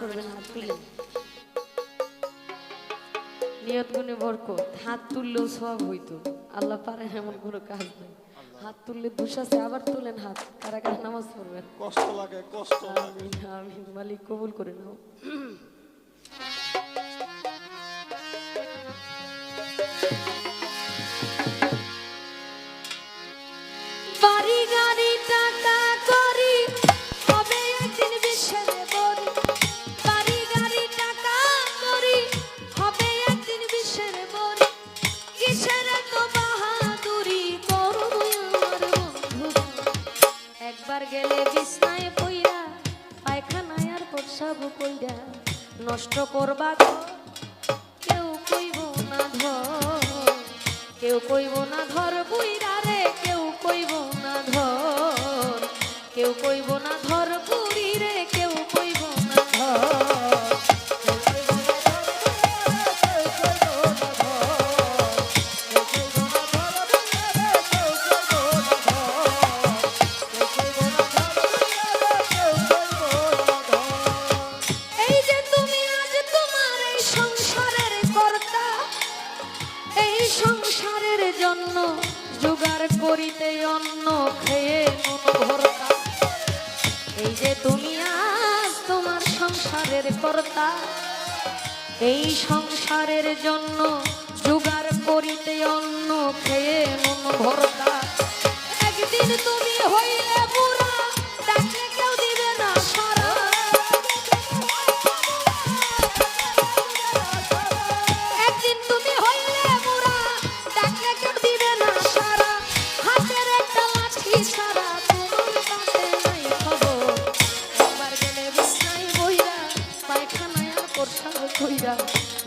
করবেন হাত তুলে নিয়ত গুণে বরকত হাত তুললেও সব হইতো। আল্লাহ পারে এমন কোনো কাজ নেই। হাত তুললে আছে আবার তুলেন হাত কারা কারা নামাজ পড়বেন। কষ্ট লাগে কষ্ট লাগে। আমিন আমিন মালিক কবুল করে নাও। বাড়ি গেলে বিছনায় পইরা, পায়খানায় আর প্রসাব কইরা নষ্ট করবা কেউ কইব না ধর কেউ কইব না ধর বুইরা রে, কেউ কইব না ধর কেউ কইব না ধর সংসারের জন্য জোগাড় করিতে অন্ন খেয়ে ভরতা। এই যে তুমি আজ তোমার সংসারের কর্তা, এই সংসারের জন্য জোগাড় করিতে অন্ন খেয়ে মন ভরতা।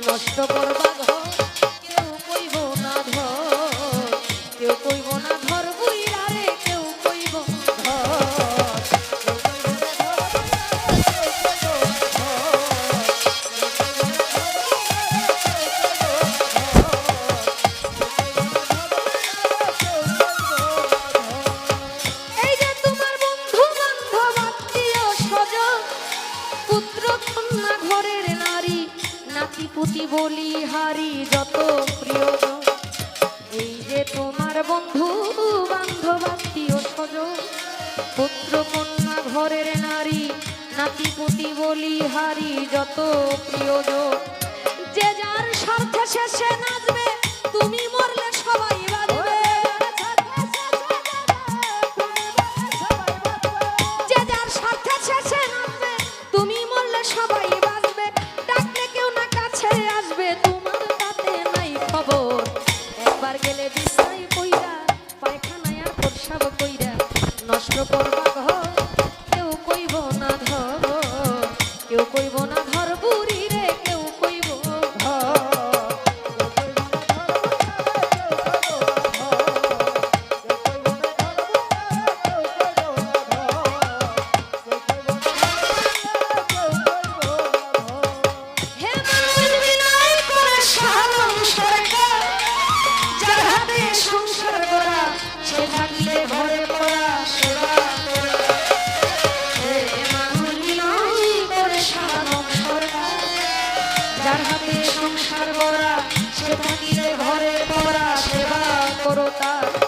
নষ্ট করবা পুতি বলি হারি যত প্রিয়। এই যে তোমার বন্ধু, বান্ধব, আত্মীয়, স্বজন, পুত্র, কন্যা, ঘরের নারী, নাতি, পুতি বলি হারি যত প্রিয়জন। যে যার স্বার্থ শেষে নষ্ট করবা যার হাতে সংসার গড়া সে ঘরে পড়া সেবা করো তার।